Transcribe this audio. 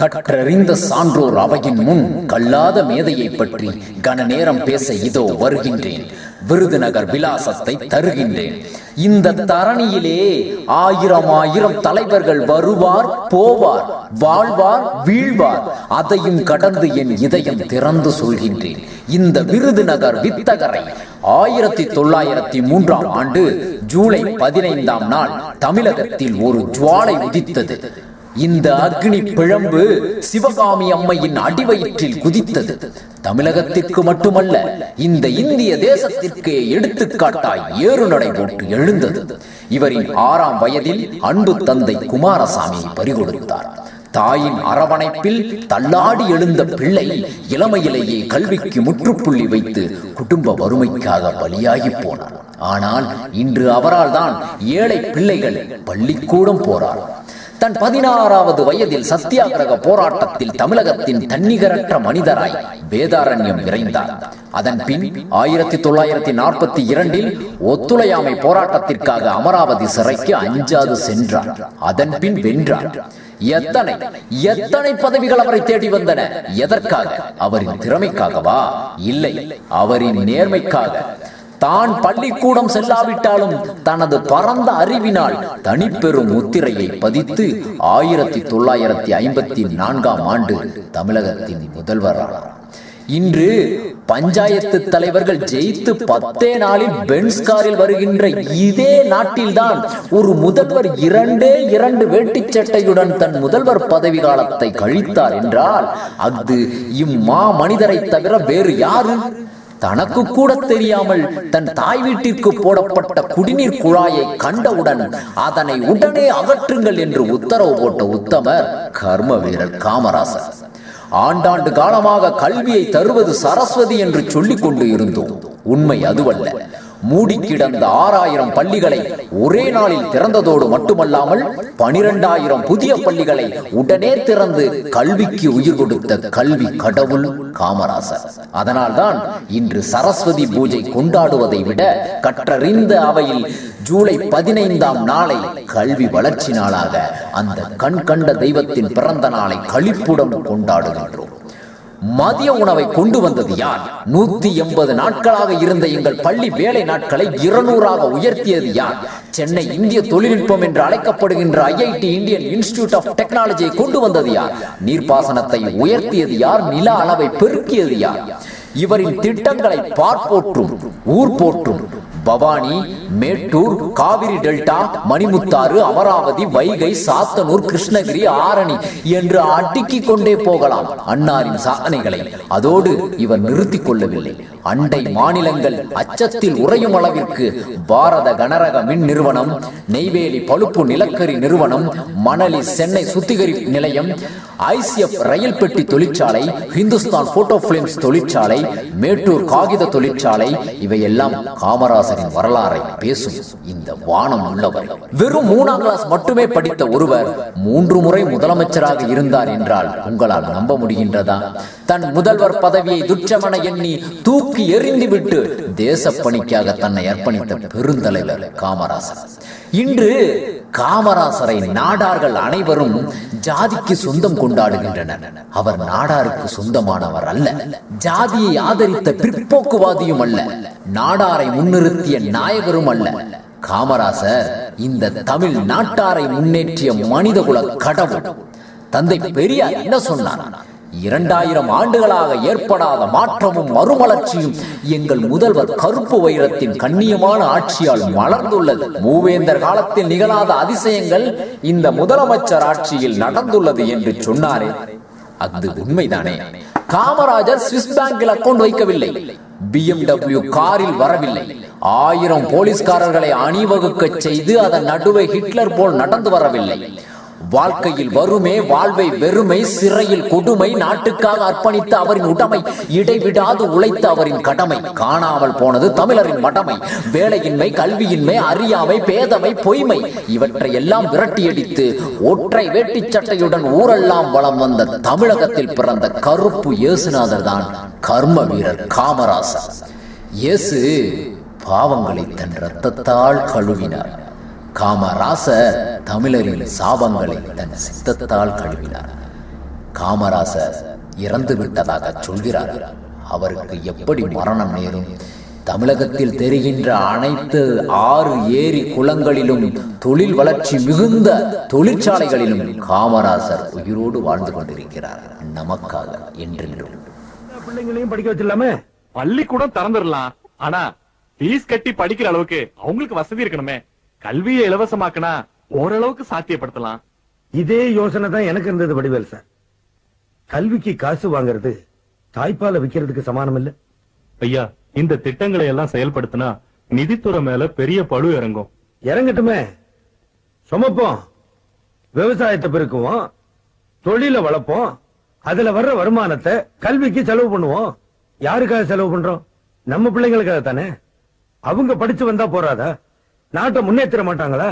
கற்றறிந்த சான்றோர் அவையின் முன் கல்லாத மேதையை பற்றி கன நேரம் பேச இதோ வருகின்றேன். விருதுநகர் விலாசத்தை தருகின்றேன். இந்த தரணியிலே ஆயிரம் ஆயிரம் தலைவர்கள் வருவார் போவார் வாழ்வார் வீழ்வார். அதையும் கடந்து என் இதயம் திறந்து சொல்கின்றேன். இந்த விருதுநகர் வித்தகரை ஆயிரத்தி தொள்ளாயிரத்தி மூன்றாம் ஆண்டு ஜூலை பதினைந்தாம் நாள் தமிழகத்தில் ஒரு ஜுவாலை உதித்தது. இந்த அக்னி பிழம்பு சிவகாமி அம்மையின் அடிவயிற்றில் குதித்தது. தமிழகத்திற்கு மட்டுமல்ல இந்த இந்திய தேசத்திற்கே எடுத்துக்காட்டாய் ஏறு நடை போட்டு எழுந்தது. இவரின் ஆறாம் வயதில் அன்பு தந்தை குமாரசாமி பறிகொடுத்தார். தாயின் அரவணைப்பில் தள்ளாடி எழுந்த பிள்ளை இளமையிலேயே கல்விக்கு முற்றுப்புள்ளி வைத்து குடும்ப வறுமைக்காக பலியாகி போனார். ஆனால் இன்று அவரால் தான் ஏழை பிள்ளைகள் பள்ளிக்கூடம் போறார். தன் பதினாறாவது வயதில் சத்தியாகிரக போராட்டத்தில் தமிழகத்தின் தன்னிகரற்ற மனிதராய் வேதாரண்யம் விரைந்தார். அதன் பின் ஆயிரத்தி தொள்ளாயிரத்தி நாற்பத்தி இரண்டில் ஒத்துழையாமை போராட்டத்திற்காக அமராவதி சிறைக்கு அஞ்சாது சென்றார். அதன் பின் வென்றார். எத்தனை எத்தனை பதவிகள் அவரை தேடி வந்தன? எதற்காக? அவரின் திறமைக்காகவா? இல்லை அவரின் நேர்மைக்காக. தான் பள்ளிக்கூடம் செல்லாவிட்டாலும் தனது பரந்த அறிவினால் தனிப்பெரும் முத்திரையை பதித்து ஆயிரத்தி தொள்ளாயிரத்தி ஐம்பத்தி நான்காம் ஆண்டு தமிழகத்தின் முதல்வரானார். இன்று பஞ்சாயத்து தலைவர்கள் ஜெயித்து பத்தே நாளில் பென்ஸ் காரில் வருகின்ற இதே நாட்டில்தான் ஒரு முதல்வர் இரண்டே இரண்டு வேட்டிச் சட்டையுடன் தன் முதல்வர் பதவி காலத்தை கழித்தார் என்றால் அது இம்மா மனிதரை தவிர வேறு யாரு? தனக்கு கூட தெரியாமல் தன் தாய் வீட்டிற்கு போடப்பட்ட குடிநீர் குழாயை கண்டவுடன் அதனை உடனே அகற்றுங்கள் என்று உத்தரவு போட்ட உத்தமர் கர்ம வீரர் காமராசர். ஆண்டாண்டு காலமாக கல்வியை தருவது சரஸ்வதி என்று சொல்லிக் கொண்டு இருந்தோம். உண்மை அதுவல்ல. மூடி கிடந்த ஆறாயிரம் பள்ளிகளை ஒரே நாளில் திறந்ததோடு மட்டுமல்லாமல் பனிரெண்டாயிரம் புதிய பள்ளிகளை உடனே திறந்து கல்விக்கு உயிர் கொடுத்த கல்வி கடவுள் காமராசர். அதனால்தான் இன்று சரஸ்வதி பூஜை கொண்டாடுவதை விட கற்றறிந்த அவையில் ஜூலை பதினைந்தாம் நாளை கல்வி வளர்ச்சி நாளாக அந்த கண் கண்ட தெய்வத்தின் பிறந்த நாளை கழிப்புடன் கொண்டாடுகின்றோம். மதிய உணவை கொண்டு வந்தது யார்? நூத்தி எண்பது நாட்களாக இருந்த எங்கள் பள்ளி வேலை நாட்களை இருநூறாக உயர்த்தியது யார்? சென்னை இந்திய தொழில்நுட்பம் என்று அழைக்கப்படுகின்ற ஐஐடி இந்தியன் இன்ஸ்டிடியூட் ஆஃப் டெக்னாலஜியை கொண்டு வந்தது யார்? நீர்ப்பாசனத்தை உயர்த்தியது யார்? நில அளவை பெருக்கியது யார்? இவரின் திட்டங்களை பார்ப்போற்றும் ஊர் போற்றும் பவானி மேட்டூர் காவிரி டெல்டா மணிமுத்தாறு அமராவதி வைகை சாத்தனூர் கிருஷ்ணகிரி ஆரணி என்று அடுக்கிக் கொண்டே போகலாம் அன்னாரின் சாதனைகளை. அதோடு இவர் நிறுத்திக் கொள்ளவில்லை. அண்டை மாநிலங்கள் அச்சத்தில் உறையும் அளவிற்கு பாரத கனரக மின் நிறுவனம் நெய்வேலி பழுப்பு நிலக்கரி நிறுவனம் மணலி சென்னை சுத்திகரிப்பு நிலையம் ஐசிஎஃப் ரயில் பெட்டி தொழிற்சாலை ஹிந்துஸ்தான் போட்டோ பிலிம்ஸ் தொழிற்சாலை மேட்டூர் காகித தொழிற்சாலை இவையெல்லாம் காமராசரின் வரலாறை பேசும் இந்த வானம் உள்ளவர். வெறும் மூணாம் கிளாஸ் மட்டுமே படித்த ஒருவர் மூன்று முறை முதலமைச்சராக இருந்தார் என்றால் உங்களால் நம்ப முடிகின்றதா? தன் முதல்வர் பதவியை துச்சமன எண்ணி தூக்கி எறிந்துவிட்டு தேச பணிக்காக தன்னை அர்ப்பணித்த பெருந்தலைவர் காமராசர். இன்று காமராசரை நாடார்கள் அனைவரும் ஜாதிக்கு சொந்தம் கொண்டாடுகின்றனர். அவர் நாடாருக்கு சொந்தமானவர் அல்ல. ஜாதியை ஆதரித்த பிற்போக்குவாதியும் அல்ல. நாடாரை முன்னிறுத்திய நாயகரும் அல்ல. காமராசர் இந்த தமிழ் நாட்டாரை முன்னேற்றிய மனிதகுல கடவுள். தந்தை பெரியார் என்ன சொன்னார்? இரண்டாயிரம் ஆண்டுகளாக ஏற்படாத மாற்றமும் மறுமலர்ச்சியும் எங்கள் முதல்வர் கருப்பு வைரத்தின் கண்ணியமான ஆட்சியால் மலர்ந்துள்ளது மூவேந்தர் காலத்தில் நிகழாத அதிசயங்கள் இந்த முதலமைச்சர் ஆட்சியில் நடந்துள்ளது என்று சொன்னாரே. அது உண்மைதானே? காமராஜர் சுவிஸ் பேங்கில் அக்கவுண்ட் வைக்கவில்லை. பிஎம்டபிள்யூ காரில் வரவில்லை. ஆயிரம் போலீஸ்காரர்களை அணிவகுக்க செய்து அதன் நடுவே ஹிட்லர் போல் நடந்து வரவில்லை. வாழ்க்கையில் வறுமே வாழ்வை வெறுமை சிறையில் கொடுமை நாட்டுக்காக அர்ப்பணித்த அவரின் உடைமை இடைவிடாது உழைத்த அவரின் கடமை காணாமல் போனது தமிழரின் மடமை வேலையின்மை கல்வியின்மை அறியாமை பேதமை பொய்மை இவற்றை எல்லாம் விரட்டியடித்து ஒற்றை வேட்டிச் சட்டையுடன் ஊரெல்லாம் வலம் வந்த தமிழகத்தில் பிறந்த கருப்பு இயேசுநாதர் தான் கர்ம வீரர் காமராசர். இயேசு பாவங்களை தன் இரத்தத்தால் கழுவினார். காமராசர் தமிழரின் சாபங்களை தன் சித்தத்தால் கழுவினார். காமராசர் இறந்து விட்டதாக சொல்கிறார்கள் அவருக்கு எப்படி மரணம் நேரும்? தமிழகத்தில் தெரிகின்ற அனைத்து ஆறு ஏரி குளங்களிலும் தொழில் வளர்ச்சி மிகுந்த தொழிற்சாலைகளிலும் காமராசர் உயிரோடு வாழ்ந்து கொண்டிருக்கிறார். நமக்காக என்றென்றும். பிள்ளைங்களையும் படிக்க வச்சிடலாமே? பள்ளிக்கூடம் திறந்துடலாம். ஆனா பீஸ் கட்டி படிக்கிற அளவுக்கு அவங்களுக்கு வசதி இருக்கணுமே. கல்வியை இலவசமாக்குனா ஓரளவுக்கு சாத்தியப்படுத்தலாம். இதே யோசனை தான் எனக்கு இருந்தது வடிவேல் சார். கல்விக்கு காசு வாங்குறது தாய்ப்பாலை விக்கிறதுக்கு சமானம் இல்ல ஐயா இந்த திட்டங்களை எல்லாம் செயல்படுத்தினா நிதித்துறை மேல பெரிய பழு இறங்கும். இறங்கட்டுமே. சுமப்போம். விவசாயத்தை பெருக்குவோம். தொழில வளர்ப்போம். அதுல வர்ற வருமானத்தை கல்விக்கு செலவு பண்ணுவோம். யாருக்காக செலவு பண்றோம்? நம்ம பிள்ளைங்களுக்காக தானே? அவங்க படிச்சு வந்தா போறாதா? நாட்டை முன்னேற்ற மாட்டாங்களா?